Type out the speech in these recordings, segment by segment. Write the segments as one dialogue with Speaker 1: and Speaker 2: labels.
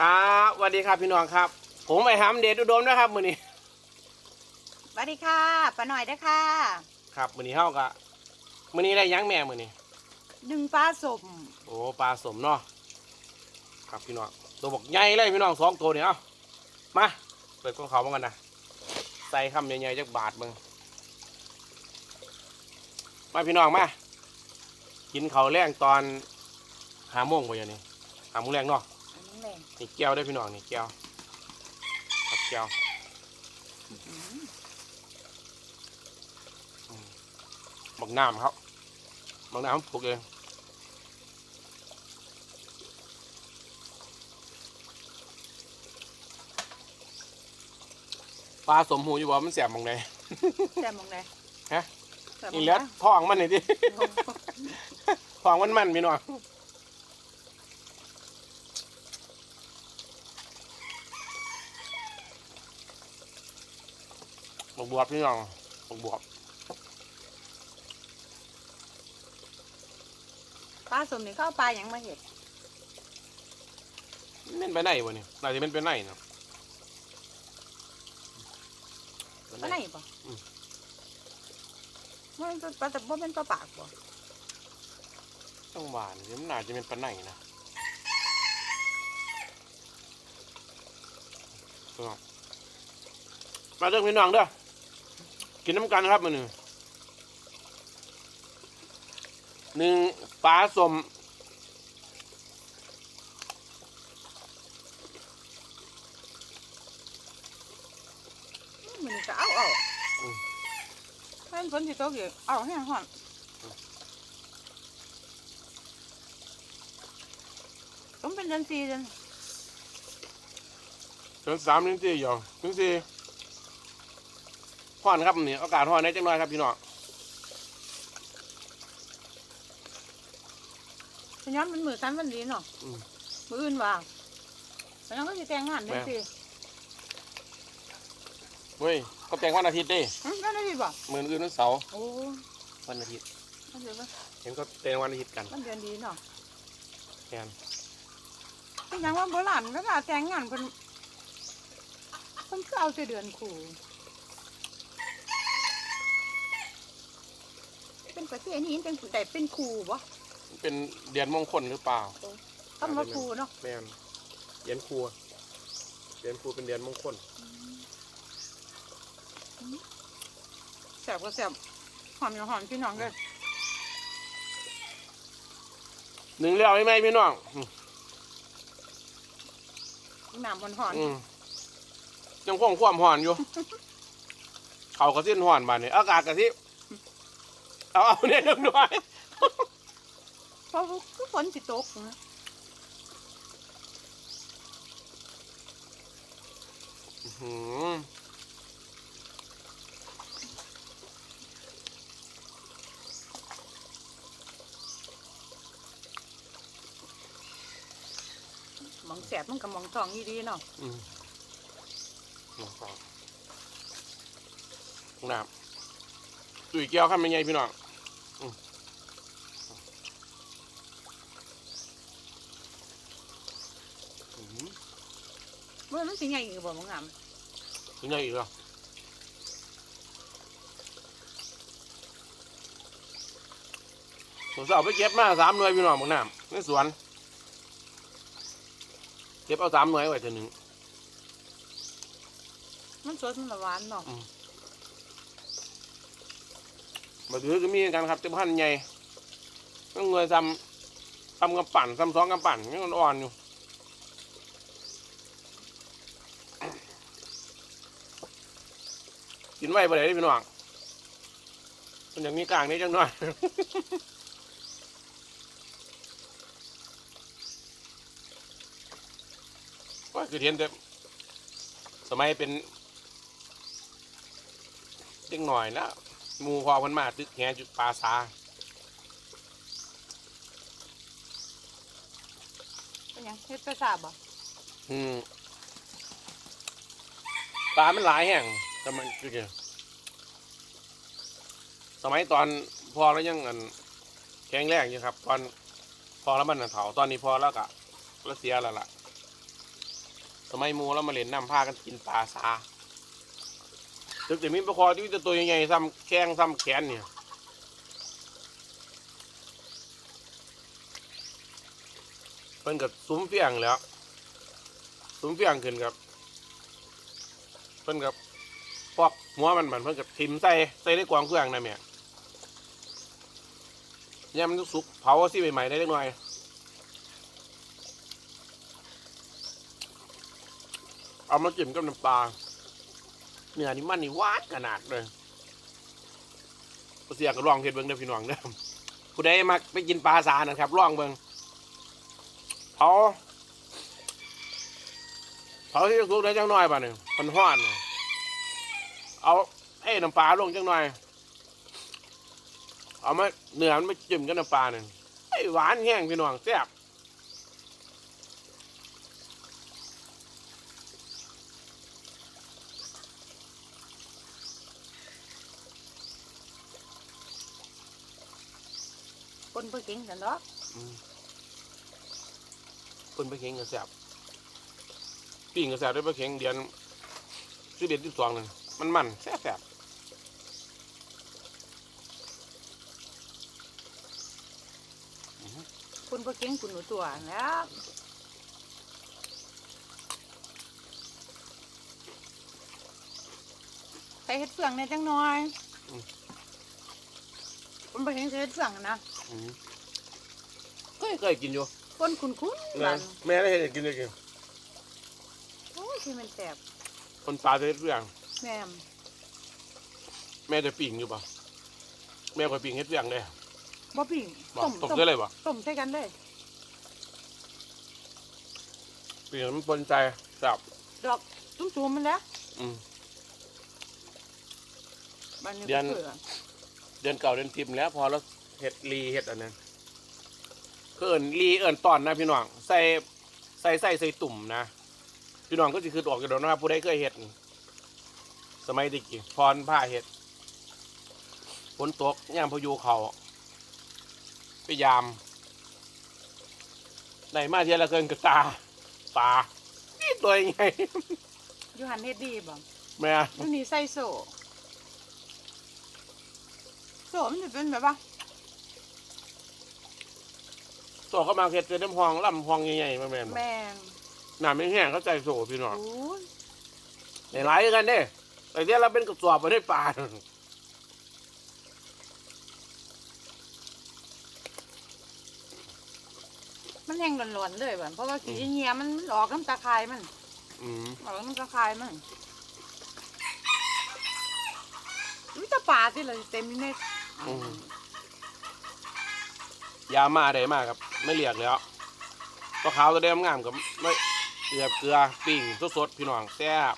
Speaker 1: ครับสวัสดีครับพี่น้องครับ ผมไปหามเดชอุดมนะครับมือนี้
Speaker 2: สวัสดีค่ะป้าหน่อยเด้อค่ะ
Speaker 1: ครับมือนี้เฮากะมือนี้ได้หยังแม่มือนี้
Speaker 2: หนึ่งปลาสม
Speaker 1: โอ้ปลาสมเนาะครับพี่น้องตัวบอกใหญ่เลยพี่น้องสองตัวเนี่ยเอามาเปิดกล้องเขามากันนะใส่คำใหญ่ๆจากบาทมึงมาพี่น้องมากินเขาวแรงตอนหาโมงไปอย่างนี้หาโมงแรงเนาะ
Speaker 2: อันนี้ แหละ
Speaker 1: นี่แก้วได้อพี่น้องนี่แก้วครับแก้ว
Speaker 2: อืม
Speaker 1: บักน้ำครับบักน้ำปลูกเองปลาสมหูอยู่บ่มันเสียบมองไหน
Speaker 2: แต่มองไหน
Speaker 1: ฮะ
Speaker 2: แต่มอง
Speaker 1: นี่
Speaker 2: ไห
Speaker 1: แหล้วท้องมันนี่ดิท้องมันมันพี่น้อง บักบวบพี่น้องบักบวบ
Speaker 2: ปลาสมนี่เข้าเอาปลาอย่างมาเห็ด
Speaker 1: มันเป็นไปไหนวะเนี่ยน่าจะเป็นไปไหนเนาะ
Speaker 2: ปลาไหนบ่
Speaker 1: อืม
Speaker 2: มันเป็นปลาแต่บ่เป็นปลาปากบ่
Speaker 1: ต้องหวานเดี๋ยวมันน่าจะเป็นปลาไหนนะพี่น้องมาเรื่องพี่น้องเด้อ กินน้ำกันครับมันหนึ่งหนึ่งปลาสม
Speaker 2: มันจะเอาเอาถ้ามันฝนสิตกอยู่เอาให้ห่อนต้องเป็นเดือนสี่เดือน
Speaker 1: เดือนสามเดือนสี่อยู่เดือนสี่ ห้อนครับนี่อากาศห้อนได้จังหน่อยครับพี่น้อง
Speaker 2: ฉะนั้นมันมือสั้นมันดีเนาะ
Speaker 1: อืม
Speaker 2: มืออื่นว่างฉะนั้นก็สิแต่งงานเดือนสี่
Speaker 1: เฮ้ยก็แต่งวันอาทิตย์ดิ
Speaker 2: อืมนั่นได้ดีบ่
Speaker 1: เหมือนอื่นวันเสาร์
Speaker 2: โอ้
Speaker 1: วันอาทิตย์
Speaker 2: มันเดือนว่า
Speaker 1: เห็นก็แต่งวันอาทิตย์กัน
Speaker 2: มันเดือนดีเนาะ
Speaker 1: แทน
Speaker 2: เป็นหยังว่าโบราณก็ว่าแต่งงานเพิ่นเพิ่นคือเอาแต่เดือนคู่ เป็นประเทศนี้เป็นแต่เป็นครูบ่
Speaker 1: เป็นเดือนมงคลหรือเปล่า
Speaker 2: คำว่าครูเนาะ
Speaker 1: แม่นเดือนครูเดือนครูเป็นเดือนมงคล
Speaker 2: แซ่บก็แซ่บหอมอย่างหอมพี่น้องเลย
Speaker 1: หนึ่งเลี้ยวใช่ไหมพี่น้องอืม
Speaker 2: น้ำมันหอน
Speaker 1: อืมยังคงความห่อนอยู่ เขากระสิ้นห่อนบานนี่อากาศกระซิ เอาเอาเนี่ยเรื่องด้วย
Speaker 2: เพราะคือฝนสิตกนะ
Speaker 1: อื้อหือ
Speaker 2: หมองแซ่บมันกับมองทองอีดีเนาะ
Speaker 1: อืมน้ำสองน้ำตุยเกียวข้ามเป็นไงพี่น้องอืมอื้อหือ
Speaker 2: เมื่อมันสิใหญ่อีกบ่มองงาม
Speaker 1: เป็นไงอีกเหรอผมจะเอาไปเก็บมาสามหน่วยพี่น้องบางน้ำในสวน เก็บเอาสามหน่วยไว้เถอะหนึ่ง
Speaker 2: มันสดมันละหวานเนาะ
Speaker 1: มาถือก็มีกันครับเจ้าพันธุ์ใหญ่ต้องเงยซ้ำซ้ำกำปั่นซ้ำสองกำปั่นยังอ่อนๆอยู่ กินไว้บ่ได้เด้อพี่น้องมันอย่างมีกลางนี้จังหน่อยว่าคือเห็นแต่สมัยเป็นเด็กหน่อยนะหมูพอเพันมาตึกแหจุดปลาซา
Speaker 2: เป็นหยังเฮ็ดประสาทบ่
Speaker 1: อืมปลามันหลายแห่ง แต่มันคือเกี่ยวสมัยตอนพอแล้วยังอันแข็งแรงอยู่ครับ ตอนพอแล้วมันน่ะเถาตอนนี้พอแล้วกะแล้วเสียแล้วล่ะสมัยมูแล้วมาเล่นน้ำพากันกินปลาสาตึกแต่มีปลาคอที่มีตัวใหญ่ๆซ้ำแข้งซ้ำแขนเนี่ยเพิ่นกับซุ้มเฟียงแล้ว ซุ้มเฟียงขึ้นกับ เพิ่นกับ ปอกหัวมันมันเพิ่นกับทิมใส่ใส่ในกวางเครื่องนะแม่เนี่ยมันสุกเผาสิใหม่ๆได้เล็กน้อยเอามาจิ้มกับน้ำปลาเนื้อนี่มันนี่หวานขนาดเลยเสียก็ลองเห็ดเบิ้งเด้อพี่น้องเด้อผู้ใดมาไปกินปลาสานะครับลองเบิ้งเผาเผาที่สุกได้จังหน่อยป่ะเนี่ยมันห้อนเนี่ย เอาเอ้น้ำปลาลงจังหน่อย เอามาเนื้อมันไม่จิ้มกับน้ำปลาเนี่ยไอ้หวานแห้งพี่น้องแซ่บ
Speaker 2: คนเพื่อกินกันเนาะ
Speaker 1: อืมเพิ่นไปเข็งกระแสบปิ้งกระแสบได้ไปเข็งเดือนสิบเอ็ดสิบสองนึง มันมันแซ่บแซ่บ
Speaker 2: คนเพื่อกินคุณหนูตัวแล้วใส่เห็ดเฟืองในจังน้อยคนเพื่อกินใส่เห็ดเฟืองอะนะ
Speaker 1: อืมเคยเคยกินอยู่
Speaker 2: คนคุ้นคุ้น
Speaker 1: แม่แม่ได้เห็นกินได้กิน
Speaker 2: โอ้ยที่มันแสบ
Speaker 1: คนปลาจะเฮ็ดเรื่อง
Speaker 2: แม่ม
Speaker 1: แม่จะปิ้งอยู่ป่ะแม่ก็ปิ้งเฮ็ดเรื่องได้
Speaker 2: บ่ปิ่ง
Speaker 1: บ่
Speaker 2: ต้ม
Speaker 1: ตบได้เลยป่ะ
Speaker 2: ต้มใส่กันเลย
Speaker 1: ปิ้งให้มันปนใจแซ่บ
Speaker 2: ดอกตุ้มๆมันแล้ว
Speaker 1: อืม
Speaker 2: บันนี้
Speaker 1: เดือน
Speaker 2: ก็เกลือ
Speaker 1: เดือนเก่าเดือนทิมแล้ว พอแล้วเฮ็ดรีเฮ็ดอันนั้นคือเอิ้นรีเอิ้นตอนนะพี่น้องใส่ใส่ใส่ใส่ตุ่มนะพี่น้องก็สิคือออกกันดอกนะครับผู้ใดเคยเฮ็ด สมัยเด็กกี่พรผ้าเฮ็ดฝนตกย่ามพายุเขาพยายามในมาเทียละเกินกระตาปลานี่ตัวยังไง
Speaker 2: อยู่หันเฮ็ดดีบ่
Speaker 1: แม่
Speaker 2: อยู่นี่ใส่โซ่โซ่มันจะเป็นแบบว่า
Speaker 1: ตัวเขามาเฮ็ดเป็นน้ำห้องลำห้องใหญ่ๆมาแม่นบ่
Speaker 2: แม่น
Speaker 1: น้ำไม่แห้งเขาใจโซ่พี่น้อง
Speaker 2: โอ้ย
Speaker 1: ในหลายคือกันเด้ แต่เดี๋ยวเราเป็นกระสอบไปได้ปลา
Speaker 2: มันแห้งร้อนๆเลยบ่เพราะว่าขี้เหียมันมันออกน้ำตาคายมัน
Speaker 1: อืม
Speaker 2: ออกน้ำตาคายมันอุ้ยแตะปลาสิเลยเต็มอยู่ใน
Speaker 1: อืมยามาได้มากครับ ไม่เรียกแล้วปลาขาวตัวเดิมงามกับไม่เกลือเกลือปิ่งสดๆพี่น้องแซ่บ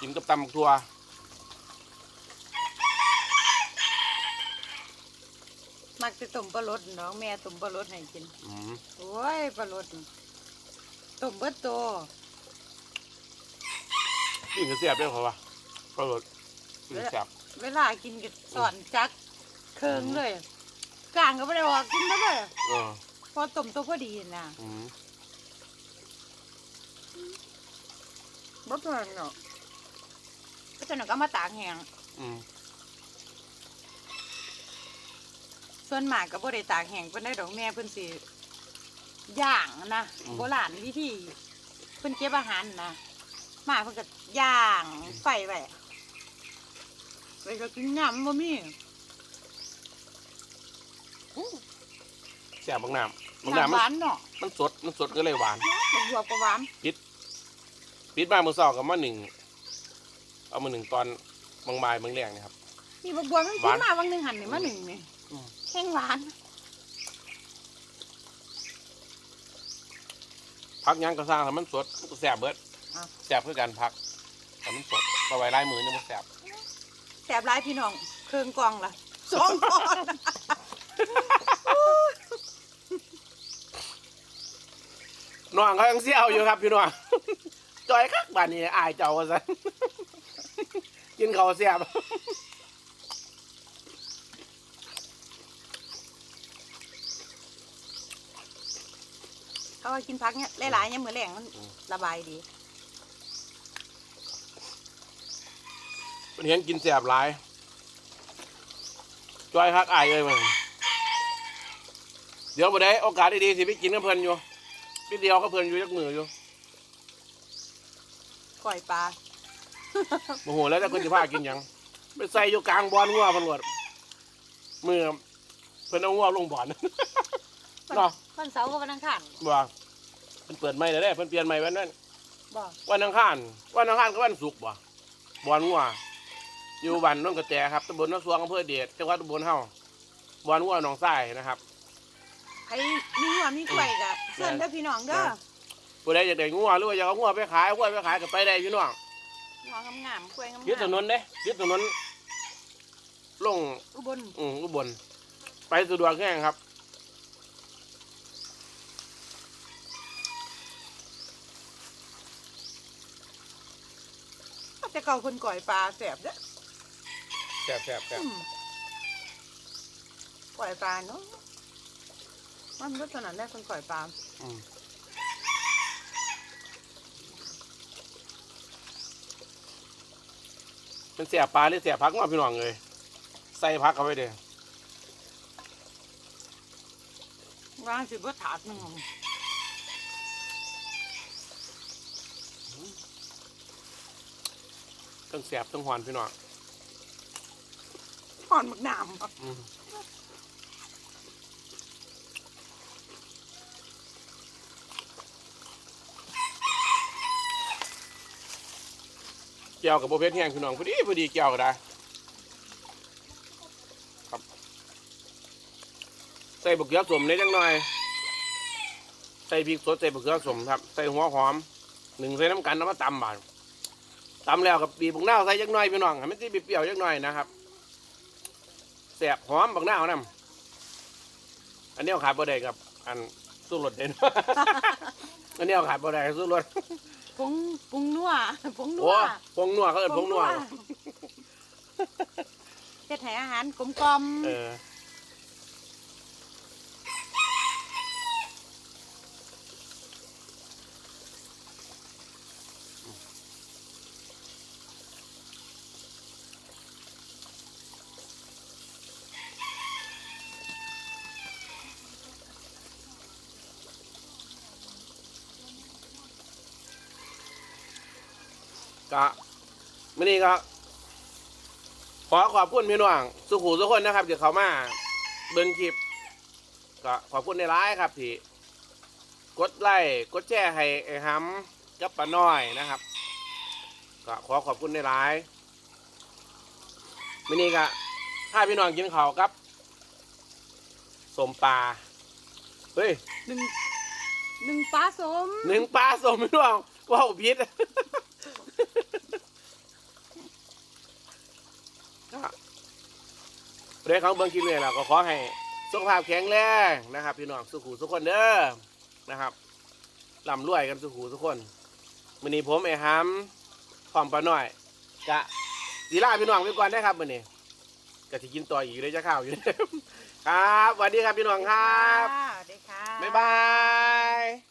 Speaker 1: กินกับตำบักทั่ว
Speaker 2: มักจะต้มปลารสน้องแม่ต้มปลารสให้กิน
Speaker 1: อืม
Speaker 2: โอ้ยปลารสนี่ต้มเบิดโต
Speaker 1: ปิ่งก็แซ่บด้วยเขาว่าปลาหลดปิ่งแซ่บ
Speaker 2: เวลากินก็สอนจักเคิงเลยกลางก็ไม่ได้ออกกินไปเลย
Speaker 1: เออ
Speaker 2: พอต้มตัวพอดีนะ
Speaker 1: อืม
Speaker 2: บ่เพิ่นเนาะ ก็จะหนักก็มาตากแห้ง
Speaker 1: อืม
Speaker 2: ส่วนมากก็บ่ได้ตากแห้งเพิ่นได้ดอกแม่เพิ่นสิย่างนะโบราณวิธีเพิ่นเก็บอาหารนะมาเพิ่นก็ย่างไฟไว้ไปก็กินยำบ่มีอู้
Speaker 1: แซ่บบางน้ำบาง
Speaker 2: น้ำ
Speaker 1: น้ำ
Speaker 2: ห
Speaker 1: มัน
Speaker 2: วานเนาะ
Speaker 1: มันสดมันสดก็เลยหวาน
Speaker 2: บักหยวกก็หวาน
Speaker 1: ปิดมาเมื่อเช้ากับมาหนึ่ง เอามาหนึ่งตอนบางบ่ายบางแรงนะครับ
Speaker 2: นี่บักบัวมัน
Speaker 1: หวา
Speaker 2: กิ
Speaker 1: น
Speaker 2: นมาบางหนึงหั่นนี่มาหนึ่งนี่
Speaker 1: อืม
Speaker 2: แห้งหวาน
Speaker 1: พักหยังก็สร้างให้มันสดมันก็แสบเบิด
Speaker 2: อ้าว
Speaker 1: แสบเพื่อการพักให้มันสดเอาไว้ลายมือนี่มันแสบ
Speaker 2: แสบร้ายพี่น้องเครื่องกล่องล่ะสองก้อน
Speaker 1: น้องเขายังเสี้ยวอยู่ครับพี่น้อง จอยคักบ้านนี้อายเจ้าซะ กินเขาวแสบ
Speaker 2: เขาว่ากินพักเนี่ยหลายๆเนี่ยมือแรงมัน
Speaker 1: อืม
Speaker 2: ระบายดี
Speaker 1: เป็นเห็นกินแสบหลายจอยฮักอายเลยมันเดี๋ยวบ่ได้โอกาสดีๆสิไปกินกับเพิ่นอยู่พี่เดียวก็เพิ่นอยู่ยักมืออยู่
Speaker 2: ก่อยปลา
Speaker 1: โอ้โหแล้วแต่คนจะพากินหยังไปใส่อยู่กลางบอลงัวเพันวดมือเพิ่นเอางัวลงบ่อน เนาะ
Speaker 2: วันเสาร์ก็วันอังคาร
Speaker 1: บ่เพิ่นเปิดใหม่แล้วเด้เพิ่นเปลี่ยนใหม่วันนั้น
Speaker 2: บ่
Speaker 1: วันอังคารวันอังคารก็วันศุกร์บ่บอลงัวอยู่บ้านโนนกระแตครับตำบลโนนสวงอำเภอเดชจังหวัดอุบลเฮาบอลงัวหนองทรายนะครับ
Speaker 2: ใครมีหัวมีกล้วยกะเชิญเด้อพี่น้องเด้อ
Speaker 1: ผู้ใดอยากได้งัวหรือว่าอยากเอางัวไปขายเอางัวไปขายก็ไปได้พี่น้อง
Speaker 2: หัวงามๆกล้วยงาม
Speaker 1: ยึดถนนเด้ยึดถนนลง
Speaker 2: ๆอุบล
Speaker 1: อืมอุบลไปสะดวกแห้งครับ
Speaker 2: แต่เก่าคนก่อยปลาแสบเด้อ
Speaker 1: แซ่บแซ่บแซ่บ
Speaker 2: อืมก่อยปลาเนาะมันก็ถนัดได้คนก่อยปลา
Speaker 1: อืม เป็นเสียปลาหรือเสียพักมาพี่น้องเลยใส่พักเอาไว้เด้อ
Speaker 2: วางสิบ่ถาดหนึง
Speaker 1: ต้องเสียบต้องหวานพี่น้อง
Speaker 2: ห่อนหมึกน้ำ
Speaker 1: อืม เกี่ยวกับโบเพชรแห้งพี่น้องพอดีพอดีเกี่ยวก็ได้ครับใส่บะเขือสมนิดจังหน่อย ใส่พริกสดใส่บะเขือสมครับ ใส่หัวหอมหนึ่งใส่น้ำกันน้ำมาตำบาดตำแล้วกับบีบบักนาใส่จักหน่อยพี่น้องให้มันสิเปรี้ยวจักหน่อยนะครับแสบหอมบักนาวนำอันนี้เอาขาดบ่ได้กับ อันสู้รสเด่นอันนี้เอาขาดบ่ได้สู้รส
Speaker 2: ผงผงนัวผงนั
Speaker 1: โอ้
Speaker 2: ว
Speaker 1: พงนัวเขาเอิ้นพงนัว
Speaker 2: เฮ็ดให้อาหารกลมกล่อม
Speaker 1: เออ ก็มื่อนี้ก็ขอขอบคุณพี่น้องสุขูทุกคนนะครับที่เขามาเบิ่งคลิป ก็ขอบคุณในร้ายๆครับที่กดไลค์กดแชร์ให้ไอ้ฮัมกับป้าน้อยนะครับ ก็ขอขอบคุณในร้ายมื่อนี้ก็ถ้าพี่น้องกินข้าวครับสมปลาเฮ้ย
Speaker 2: หนึ่งหนึ่งปลาสม
Speaker 1: หนึ่งปลาสมพี่น้องว้าวพิษ เรื่องของเบิ้งกินเนี่ยเราก็ขอให้สุขภาพแข็งแรงนะครับ พี่น้องสุขุทุกคนเด้อนะครับร่ำรวยกันสุขุทุกคนวันนี้ผมไอ้ฮัมพร้อมปลาหน่อยกะสีลาพี่น้องไปก่อนได้ครับวันนี้กะที่กินต่ออีกเลยจะข้าวอยู่ครับสวัสดีครับพี่น้องครับ
Speaker 2: ค่ะสวัสดีค่ะ
Speaker 1: บ๊ายบาย